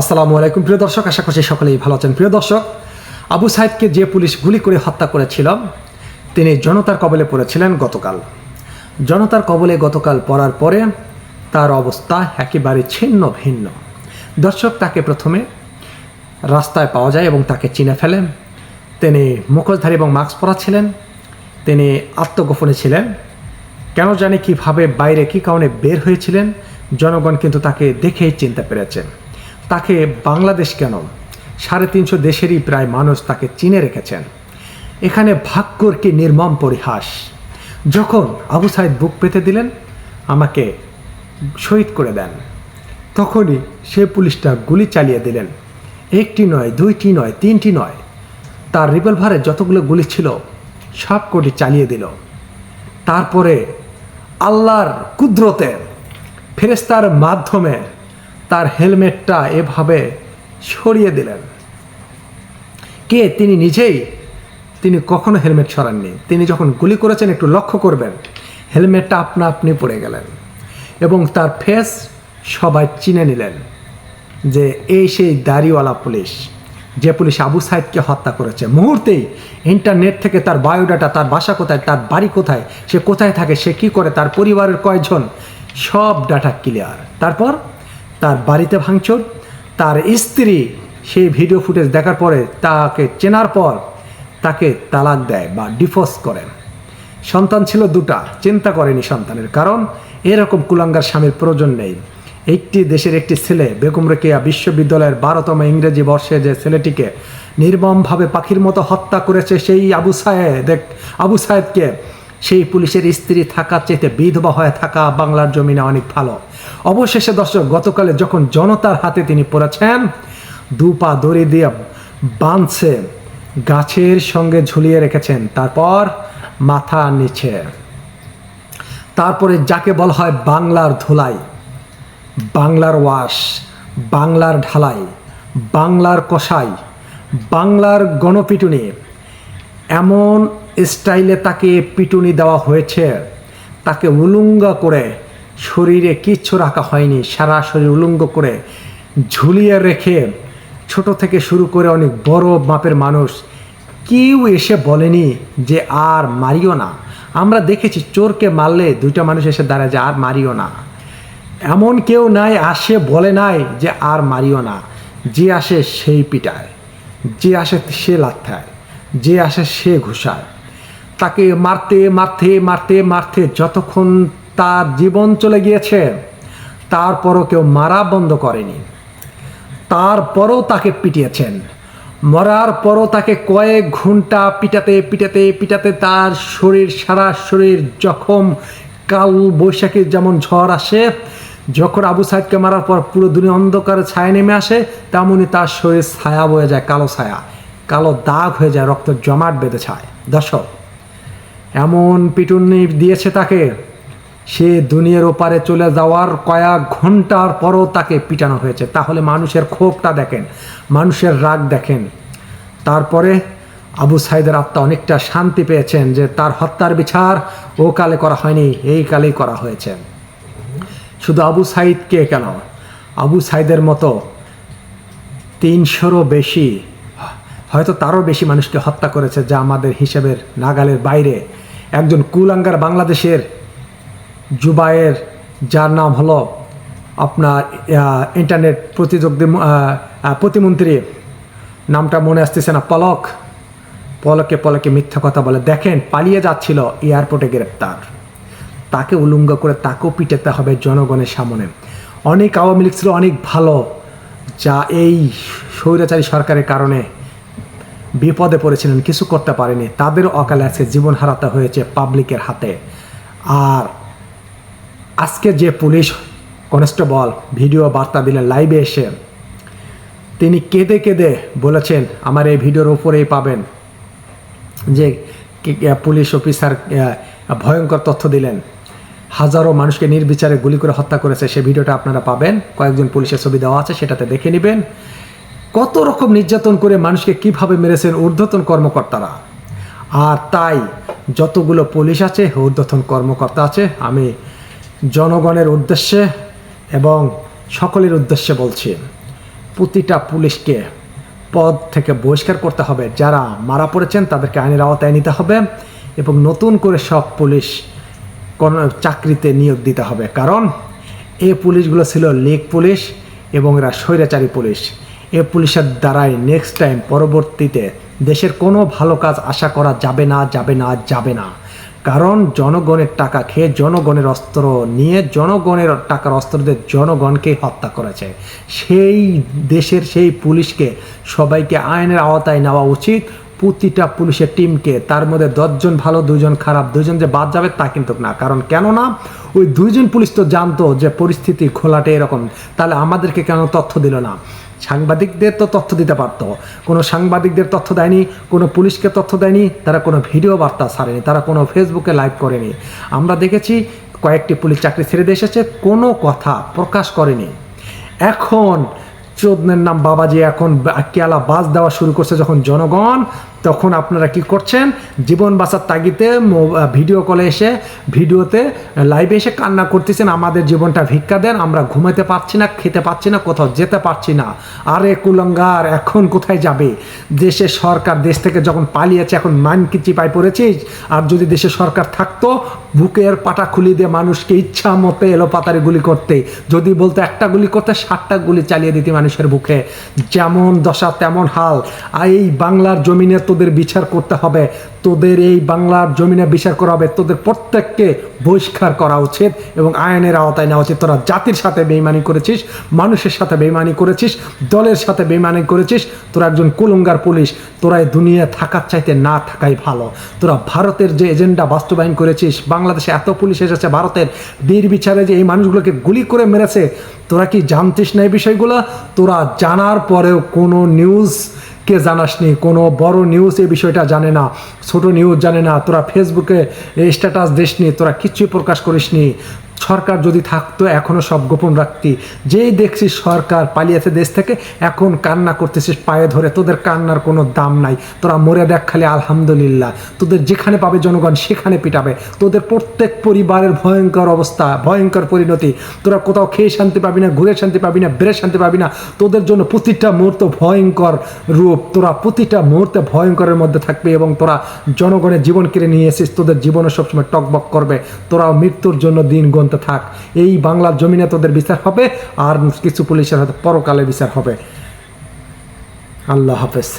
আসসালামু আলাইকুম, প্রিয় দর্শক, আশা করছি সকলেই ভালো আছেন। প্রিয় দর্শক, আবু সাহেবকে যে পুলিশ গুলি করে হত্যা করেছিল, তিনি জনতার কবলে পড়েছিলেন গতকাল। জনতার কবলে গতকাল পড়ার পরে তার অবস্থা একেবারে ছিন্ন ভিন্ন। দর্শক, তাকে প্রথমে রাস্তায় পাওয়া যায় এবং তাকে চিনে ফেলেন। তিনি মুখোশধারী এবং মাস্ক পরা ছিলেন তিনি আত্মগোপনে ছিলেন। কেন জানি কীভাবে বাইরে, কী কারণে বের হয়েছিলেন, জনগণ কিন্তু তাকে দেখেই চিনতে পেরেছে। তাকে বাংলাদেশ কেন? সাড়ে তিনশো দেশেরই প্রায় মানুষ তাকে চিনে রেখেছেন। এখানে ভাগ্যর কি নির্মম পরিহাস? যখন আবু সাইদ বুক পেতে দিলেন, আমাকে শহীদ করে দেন। তখনই সে পুলিশটা গুলি চালিয়ে দিলেন। একটি নয়, দুইটি নয়, তিনটি নয়। তার রিভলভারে যতগুলো গুলি ছিল, সব কোটি চালিয়ে দিল। তারপরে আল্লাহর কুদরতে ফেরেস্তার মাধ্যমে তার হেলমেটটা এভাবে সরিয়ে দিলেন। কে? তিনি নিজেই। তিনি কখনো হেলমেট সরাননি। তিনি যখন গুলি করেছেন, একটু লক্ষ্য করবেন, হেলমেটটা আপনা আপনি পড়ে গেলেন এবং তার ফেস সবাই চিনে নিলেন যে এই সেই দাড়িওয়ালা পুলিশ, যে পুলিশ আবু সাইদকে হত্যা করেছে। মুহূর্তেই ইন্টারনেট থেকে তার বায়োডাটা, তার বাসা কোথায়, তার বাড়ি কোথায়, সে কোথায় থাকে, সে কি করে, তার পরিবারের কয়জন, সব ডাটা ক্লিয়ার। তারপর তার বাড়িতে ভাঙচুর, তার স্ত্রী সেই ভিডিও ফুটেজ দেখার পরে তাকে চেনার পর তাকে তালাক দেয় বা ডিফোর্স করেন সন্তান ছিল দুটা, চিন্তা করেনি সন্তানের কারণ, এরকম কুলাঙ্গার স্বামীর প্রয়োজন নেই। একটি দেশের একটি ছেলে, বেগম রেকিয়া বিশ্ববিদ্যালয়ের বারোতম ইংরেজি বর্ষে যে ছেলেটিকে নির্মমভাবে পাখির মতো হত্যা করেছে, সেই আবু সাহেদ আবু সাহেদকে সেই পুলিশের স্ত্রী থাকার চেয়ে বিধবা হয়ে থাকা বাংলার জমিনে অনেক ভালো। অবশেষে দর্শক, গতকালে যখন জনতার হাতে তিনি পড়েছেন, দু পা দড়ি দিয়ে বাঁধছে, গাছের সঙ্গে ঝুলিয়ে রেখেছেন, তারপর মাথা নিচে। তারপরে যাকে বলা হয় বাংলার ধুলাই, বাংলার ওয়াশ, বাংলার ঢালাই, বাংলার কষাই বাংলার গণপিটুনি, এমন স্টাইলে তাকে পিটুনি দেওয়া হয়েছে। তাকে উলুঙ্গ করে শরীরে কিচ্ছু রাখা হয়নি, সারা শরীর উলুঙ্গ করে ঝুলিয়ে রেখে ছোট থেকে শুরু করে অনেক বড় মাপের মানুষ। কেউ এসে বলেনি যে আর মারিও না। আমরা দেখেছি চোরকে মারলে দুইটা মানুষ এসে দাঁড়ায় যে আর মারিও না। এমন কেউ নাই আসে বলে নাই যে আর মারিও না। যে আসে সেই পিটায়, যে আসে সে লাথায় যে আসে সে ঘুষায়। তাকে মারতে মারতে মারতে মারতে যতক্ষণ তার জীবন চলে গিয়েছে, তারপরও কেউ মারা বন্ধ করেনি। তারপরও তাকে পিটিয়েছেন। মরার পরও তাকে কয়েক ঘণ্টা পিটাতে পিটাতে পিটাতে তার শরীর, সারা শরীর জখম, কাল বৈশাখীর যেমন ঝড় আসে, যখন আবু সাইদকে মারার পর পুরো দুনিয়া অন্ধকারে ছায়া নেমে আসে তেমনই তার শরীর ছায়া বয়ে যায়, কালো ছায়া। কালো দাগ হয়ে যায়, রক্ত জমাট বেঁধে ছায়। দর্শক এমন পিটুনি দিয়েছে তাকে, সে দুনিয়ার ওপারে চলে যাওয়ার কয়েক ঘণ্টার পরও তাকে পিটানো হয়েছে। তাহলে মানুষের ক্ষোভটা দেখেন, মানুষের রাগ দেখেন। তারপরে আবু সাইদের আত্মা অনেকটা শান্তি পেয়েছেন যে তার হত্যার বিচার ও কালে করা হয়নি, এই কালেই করা হয়েছে। শুধু আবু সাইদকে কেন? আবু সাইদের মতো তিনশোরও বেশি, হয়তো তারও বেশি মানুষকে হত্যা করেছে যা আমাদের হিসেবের নাগালের বাইরে। একজন কুলাঙ্গার বাংলাদেশের জুবায়ের যার নাম হলো আপনার ইন্টারনেট প্রতিযোগী প্রতিমন্ত্রী। নামটা মনে আসতেছে না, পলক। পলকে পলকে মিথ্যা কথা বলে। দেখেন, পালিয়ে যাচ্ছিল এয়ারপোর্টে গ্রেপ্তার। তাকে উলুঙ্গ করে তাকেও পিটাতে হবে জনগণের সামনে। অনেক আওয়ামী লীগ ছিল অনেক ভালো, যা এই স্বৈরাচারী সরকারের কারণে বিপদে পড়েছিলেন, কিছু করতে পারেনি। তাদেরও অকালে আছে জীবন হারাতে হয়েছে পাবলিকের হাতে। আর আজকে যে পুলিশ কনস্টেবল ভিডিও বার্তা দিলেন, লাইভে এসে, তিনি কেঁদে কেঁদে বলেছেন, আমার এই ভিডিওর উপরেই পাবেন। যে পুলিশ অফিসার ভয়ঙ্কর তথ্য দিলেন। হাজারো মানুষকে নির্বিচারে গুলি করে হত্যা করেছে সেই ভিডিওটা আপনারা পাবেন। কয়েকজন পুলিশের ছবি দেওয়া আছে, সেটাতে দেখে নেবেন। কত রকম নির্যাতন করে মানুষকে কীভাবে মেরেছেন ঊর্ধ্বতন কর্মকর্তারা? আর তাই যতগুলো পুলিশ আছে, ঊর্ধ্বতন কর্মকর্তা আছে, আমি জনগণের উদ্দেশ্যে এবং সকলের উদ্দেশ্যে বলছি, প্রতিটা পুলিশকে পদ থেকে বহিষ্কার করতে হবে। যারা মারা পড়েছেন, তাদেরকে আইনের আওতায় নিতে হবে এবং নতুন করে সব পুলিশ কোনো চাকরিতে নিয়োগ দিতে হবে। কারণ এই পুলিশগুলো ছিল লেক পুলিশ এবং এরা স্বৈরাচারী পুলিশ। এ পুলিশের দ্বারাই নেক্সট টাইম পরবর্তীতে দেশের কোনো ভালো কাজ আশা করা যাবে না যাবে না যাবে না। কারণ জনগণের টাকা খেয়ে জনগণের অস্ত্র নিয়ে জনগণের টাকার অস্ত্র দিয়ে জনগণকে হত্যা করেছে। সেই দেশের সেই পুলিশকে সবাইকে আইনের আওতায় নেওয়া উচিত। প্রতিটা পুলিশের টিমকে, তার মধ্যে দশজন ভালো, দুজন খারাপ, দুজন যে বাদ যাবে তা কিন্তু না। কারণ কেননা ওই দুইজন পুলিশ তো জানতো যে পরিস্থিতি খোলাটে এরকম। তাহলে আমাদেরকে কেন তথ্য দিল না? সাংবাদিকদের তো তথ্য দিতে পারত। কোনো সাংবাদিকদের তথ্য দেয়নি, কোনো পুলিশকে তথ্য দেয়নি, তারা কোনো ভিডিও বার্তা ছাড়েনি, তারা কোনো ফেসবুকে লাইভ করেনি। আমরা দেখেছি কয়েকটি পুলিশ চাকরি ছেড়ে দিয়ে এসেছে, কোনো কথা প্রকাশ করেনি। এখন চোদনের নাম বাবাজি এখন কেয়ালা বাস দেওয়া শুরু করছে যখন জনগণ তখন আপনারা কি করছেন? জীবন বাঁচার তাগিতে ভিডিও কলে এসে ভিডিওতে লাইভে এসে কান্না করতেছেন, আমাদের জীবনটা ভিক্ষা দেন, আমরা ঘুমাতে পারছি না, খেতে পারছি না, কোথাও যেতে পারছি না। আরে কুলঙ্গার, এখন কোথায় যাবে? দেশের সরকার দেশ থেকে যখন পালিয়েছে, এখন মান কি চিপায় পড়েছিস? আর যদি দেশে সরকার থাকতো, বুকের পাটা খুলি দিয়ে মানুষকে ইচ্ছা মতো এলো পাতারে গুলি করতে। যদি বলতো একটা গুলি করতে ষাটটা গুলি চালিয়ে দিতে মানুষের বুকে। যেমন দশা, তেমন হাল। আর এই বাংলার জমিনে তোদের বিচার করতে হবে। তোদের এই বাংলার জমিনে বিচার করা হবে। তোদের প্রত্যেককে বহিষ্কার করা উচিত এবং আইনের আওতায় নেওয়া উচিত। তোরা জাতির সাথে বেইমানি করেছিস, মানুষের সাথে বেইমানি করেছিস, দলের সাথে বেইমানি করেছিস, তোরা একজন কুলঙ্গার পুলিশ, তোরা এই দুনিয়া থাকার চাইতে না থাকাই ভালো। তোরা ভারতের যে এজেন্ডা বাস্তবায়ন করেছিস, বাংলাদেশে এত পুলিশ এসেছে ভারতের বীর বিচারে যে এই মানুষগুলোকে গুলি করে মেরেছে, তোরা কি জানতিস না এই বিষয়গুলো? তোরা জানার পরেও কোনো নিউজ কে জানাসনি? কোনো বড় নিউজ এই বিষয়টা জানে না, ছোট নিউজ জানে না। তোরা ফেসবুকে স্ট্যাটাস দিসনি, তোরা কিচ্ছুই প্রকাশ করিসনি। সরকার যদি থাকতো, এখনও সব গোপন রাখতি। যেই দেখছিস সরকার পালিয়েছে দেশ থেকে, এখন কান্না করতেছিস পায়ে ধরে। তোদের কান্নার কোনো দাম নাই। তোরা মরে দেখ খালি, আলহামদুলিল্লাহ। তোদের যেখানে পাবে জনগণ, সেখানে পিটাবে। তোদের প্রত্যেক পরিবারের ভয়ঙ্কর অবস্থা, ভয়ঙ্কর পরিণতি। তোরা কোথাও খেয়ে শান্তি পাবি না, ঘুরে শান্তি পাবি না, বেড়ে শান্তি পাবি না। তোদের জন্য প্রতিটা মুহূর্ত ভয়ঙ্কর রূপ। তোরা প্রতিটা মুহূর্তে ভয়ঙ্করের মধ্যে থাকবে এবং তোরা জনগণের জীবন কেড়ে নিয়ে এসেছিস। তোদের জীবনে সবসময় টকবক করবে। তোরা মৃত্যুর জন্য দিন গুনতে থাক। এই বাংলার জমিনে তোদের বিচার হবে আর কিছু পুলিশের হাতে পরকালে বিচার হবে। আল্লাহ হাফেজ।